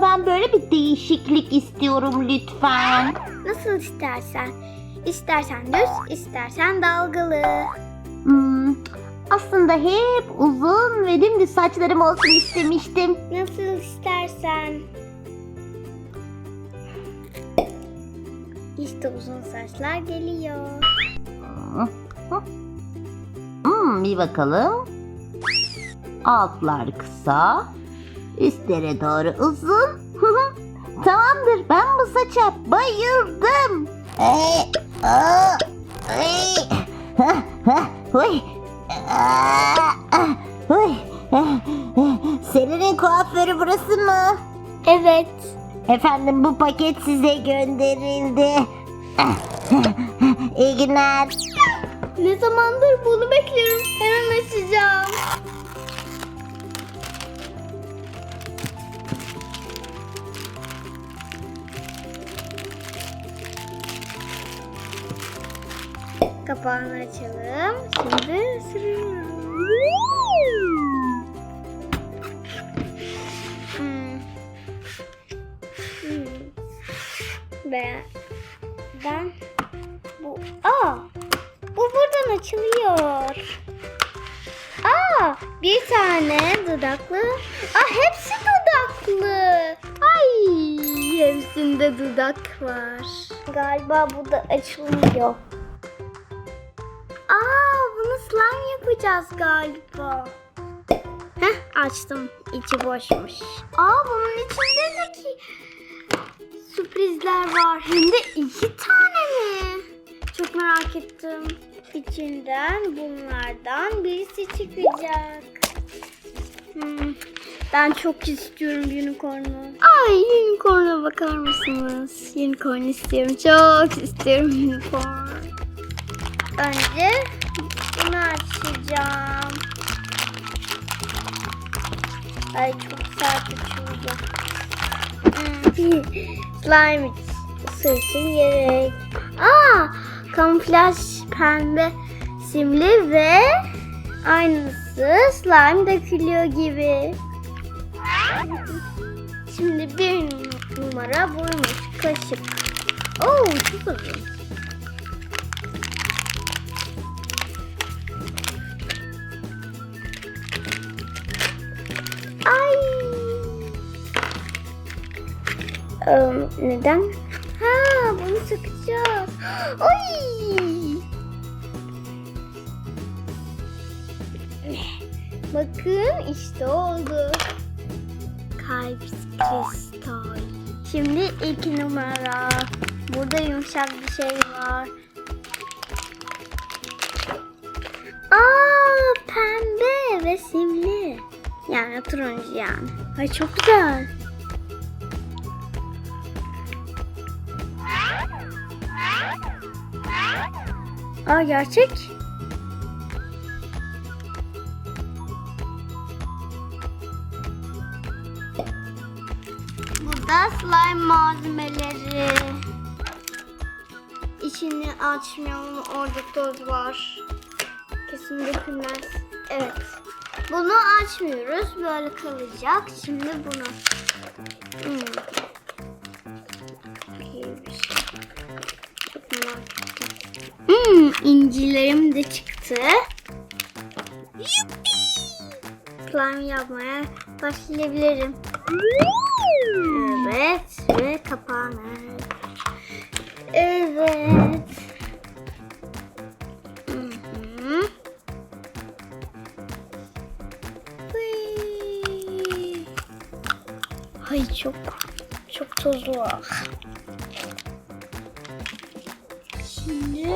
Ama ben böyle bir değişiklik istiyorum lütfen. Nasıl istersen. İstersen düz, istersen dalgalı. Hmm, aslında hep uzun ve dümdüz saçlarım olsun istemiştim. Nasıl istersen. İşte uzun saçlar geliyor. Hmm, bir bakalım. Altlar kısa, üstlere doğru uzun. Tamamdır, ben bu saça bayıldım. Senin kuaförü burası mı? Evet. Efendim bu paket size gönderildi. İyi günler. Ne zamandır bunu bekliyorum. Kapağını açalım. Şimdi. Hmm. Hmm. Ben, ben bu aa bu buradan açılıyor. Aa bir tane dudaklı. Aa hepsi dudaklı. Ay hepsinde dudak var. Galiba bu da açılmıyor. Aa bunu slime yapacağız galiba. Heh açtım. İçi boşmuş. Aa bunun içinde de ki sürprizler var. Hem de iki tane mi? Çok merak ettim. İçinden bunlardan birisi çıkacak. Hmm, Ben çok istiyorum unicorn'u. Ay unicorn'a bakar mısınız? Unicorn istiyorum. Çok istiyorum unicorn. Önce bunu açacağım. Ay çok sert uçurdu. Hmm. Slime için gerek. Aa, kamuflaj pembe simli ve aynısı slime dökülüyor gibi. Şimdi bir numara buymuş kaşık. Oo çok uzun. Ee, neden? Ha, bunu sıkacağız. Ay. Bakın işte oldu. Kalp kristal. Şimdi iki numara. Burada yumuşak bir şey var. Aa, pembe ve simli. Yani turuncu yani. Ay çok güzel. Aa gerçek. Burada slime malzemeleri. İçini açmayalım. Orada toz var. Kesin dökülmez. Evet. Bunu açmıyoruz. Böyle kalacak. Şimdi bunu. Hmm. İncilerim de çıktı. Slime yapmaya başlayabilirim. Evet ve kapağını. Evet. Ay çok çok tozlu. Şimdi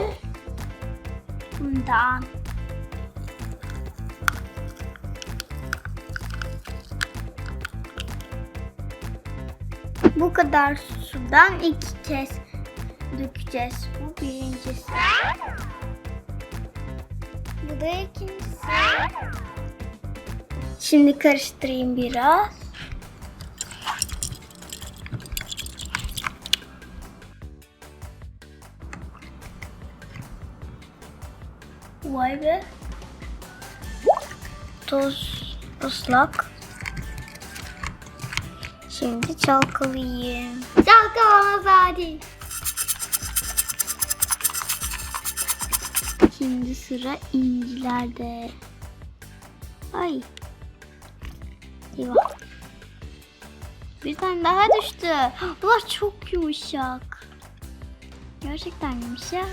bundan. Bu kadar sudan iki kez dökeceğiz. Bu birincisi. Bu da ikincisi. Şimdi karıştırayım biraz. Vay be. Toz ıslak. Şimdi çalkalayayım. Çalkalama hadi. Şimdi sıra incilerde. Ay. Eyvah. Bir tane daha düştü. Bunlar çok yumuşak. Gerçekten yumuşak.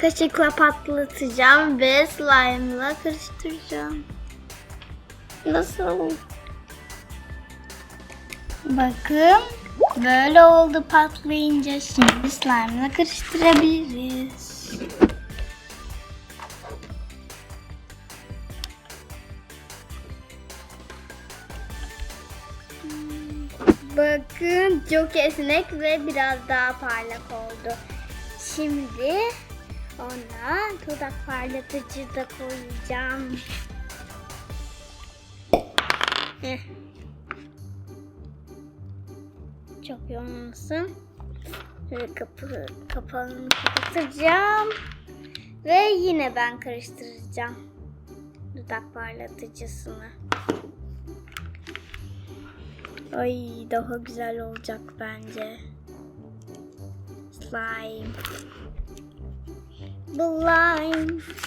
Kaşıkla patlatacağım ve slime'la karıştıracağım. Nasıl? Bakın böyle oldu patlayınca şimdi slime'la karıştırabiliriz. Bakın çok esnek ve biraz daha parlak oldu. Şimdi ona dudak parlatıcı da koyacağım. Çok yoğunsun. Şöyle kapı, kapağını kapatacağım. Ve yine ben karıştıracağım. Dudak parlatıcısını. Ay daha güzel olacak bence. Slime.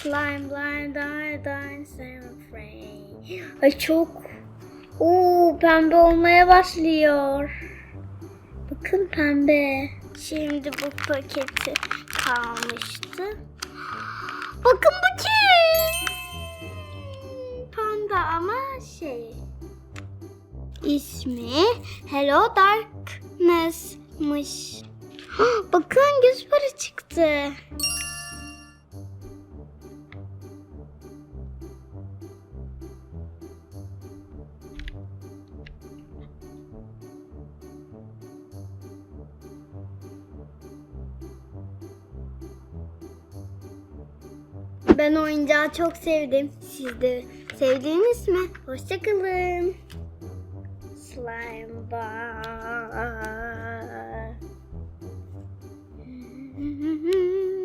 Slime, blind, die, die, same afraid. Ay çok. Oo pembe olmaya başlıyor. Bakın pembe. Şimdi bu paketi kalmıştı. Bakın bu kim? Panda ama şey. İsmi Hello Darkness'mış. Bakın göz para çıktı. Ben oyuncağı çok sevdim. Siz de sevdiniz mi? Hoşçakalın. Slime Ball. mm-hmm.